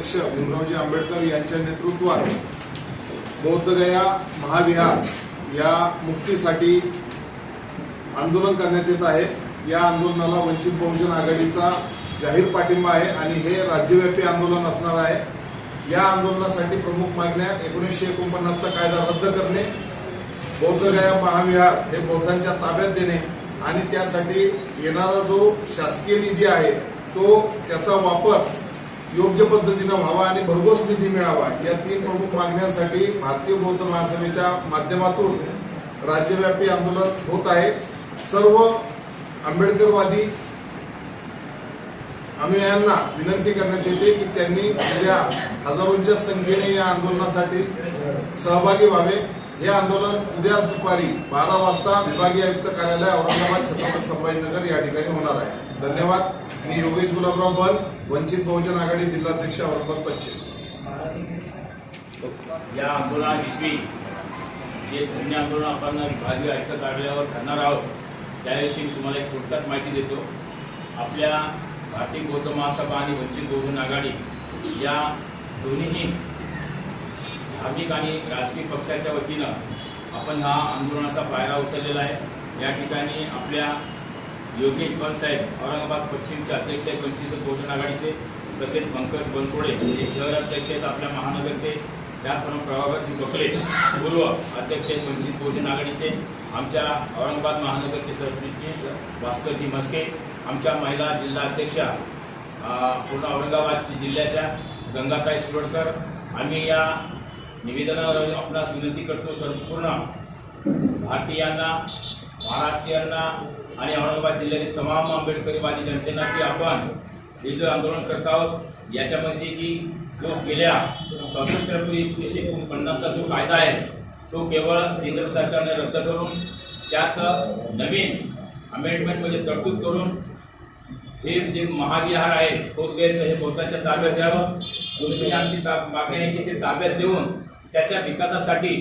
गुणरावजी आंबेडकर यांच्या नेतृत्वात बौद्धगया महाविहार या मुक्तीसाठी आंदोलन करण्यात येत आहे. या आंदोलनाला वंचित बहुजन आघाडीचा जाहीर पाठिंबा आहे आणि हे राज्यव्यापी आंदोलन असणार आहे. या आंदोलनासाठी प्रमुख मागण्या एकोणीसशे एकोणपन्नासचा कायदा रद्द करणे बौद्धगया महाविहार हे बौद्धांच्या ताब्यात देणे आणि त्यासाठी येणारा जो शासकीय निधी आहे तो त्याचा वापर योग्य पद्धतीनं व्हावा आणि भरघोस निधी मिळावा या तीन प्रमुख मागण्यांसाठी भारतीय बौद्ध महासभेच्या माध्यमातून राज्यव्यापी आंदोलन होत आहे. सर्व आंबेडकरवादी अनुयायांना विनंती करण्यात येते की त्यांनी उद्या हजारोंच्या संख्येने या आंदोलनासाठी सहभागी व्हावे. हे आंदोलन उद्या दुपारी बारा वाजता विभागीय आयुक्त कार्यालय औरंगाबाद छत्रपती संभाजीनगर या ठिकाणी होणार आहे. धन्यवाद. मी योगेश गुलाबराव बल वंचित बहुजन आघाडी जिल्हाध्यक्ष औरंगाबाद पश्चिम. या आंदोलनाविषयी जे धन्य आंदोलन आपण विभागीय आयुक्त कार्यालयावर करणार आहोत त्याविषयी मी तुम्हाला एक थोडक्यात माहिती देतो. आपल्या भारतीय बौद्ध महासभा आणि वंचित बहुजन आघाडी या दोन्हीही धार्मिक आणि राजकीय पक्षाच्या वतीनं आपण हा आंदोलनाचा पायरा उचललेला आहे. या ठिकाणी आपल्या योगेश बनसाहेब औरंगाबाद पश्चिमचे अध्यक्ष आहेत वंचित बहुजन आघाडीचे तसेच पंकज बनसोडे हे शहर अध्यक्ष आहेत आपल्या महानगरचे. त्याचप्रमाणे प्रभाकरजी बकले पूर्व अध्यक्ष आहेत वंचित बहुजन आघाडीचे. आमच्या औरंगाबाद महानगरचे सरचिटणीस भास्करजी मस्के आमच्या महिला जिल्हा अध्यक्षा पूर्ण औरंगाबाद जिल्ह्याच्या गंगाताई शिरोडकर. आम्ही या निवेदनावर आपणास विनंती करतो संपूर्ण भारतीयांना महाराष्ट्रीयांना आणि औरंगाबाद जिल्ह्यातील तमाम आंबेडकरीवादी जनतेना की आपण हे जो आंदोलन करत आहोत याच्यामध्ये की जो गेल्या स्वातंत्र्यपूर्वी एकोणीसशे एकोणपन्नासचा जो कायदा आहे तो केवळ केंद्र सरकारने रद्द करून त्यात नवीन अमेंडमेंटमध्ये तरतूद करून हे जे महाविहार आहे पोतगेचं हे बौद्धाच्या ताब्यात द्यावं. दुसरी आमची ता मागणी आहे की ते ताब्यात देऊन त्याच्या विकासासाठी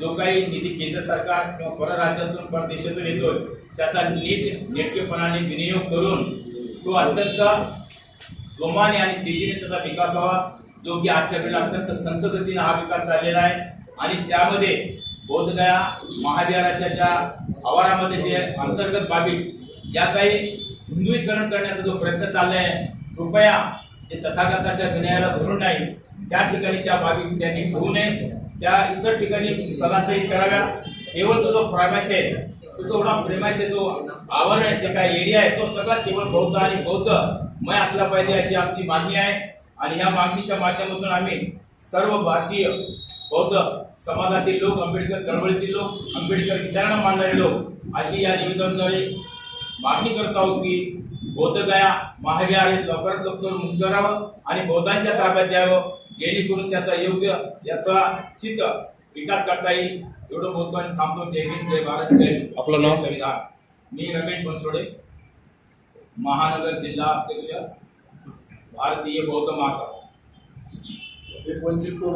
जो काही निधी केंद्र सरकार किंवा परराज्यातून परदेशातून येतोय त्याचा नीट नेटकेपणाने विनियोग करून तो अत्यंत जोमाने आणि तेजीने त्याचा विकास व्हावा जो की आजच्या वेळेला अत्यंत संतगतीने हा विकास चाललेला आहे. आणि त्यामध्ये बोधगया महाविहाराच्या ज्या आवारामध्ये जे अंतर्गत बाबी ज्या काही हिंदुईकरण करण्याचा जो प्रयत्न चालला आहे कृपया ते तथागताच्या विनयाला धरून नाही. त्या ठिकाणी त्या बाबी त्यांनी ठेवू नये. त्या इतर ठिकाणी स्थलांतरित कराव्या. केवळ तो जो प्रेमाश आहे तो जो एवढा प्रेमाश आहे जो आवरण आहे जे काय एरिया आहे तो सगळा केवळ बौद्ध आणि बौद्ध मय असला पाहिजे अशी आमची मागणी आहे. आणि ह्या मागणीच्या माध्यमातून आम्ही सर्व भारतीय बौद्ध समाजातील लोक आंबेडकर चळवळीतील लोक आंबेडकर विचारांना मांडणारे लोक अशी या निवेदनाद्वारे मागणी करत आहोत की बौद्धगया महाविहार लवकरात लवकर मुक्त करावं आणि बौद्धांच्या ताब्यात द्यावं. जेणेकरून त्याचा योग्य याचा चित विकास करता येईल. एवढं बोलतो आणि थांबतो. जय हिंद जय भारत जय आपलं नाव? संविधान. मी रमेश बनसोडे महानगर जिल्हा अध्यक्ष भारतीय बौद्ध महासभा. एक वंचित करून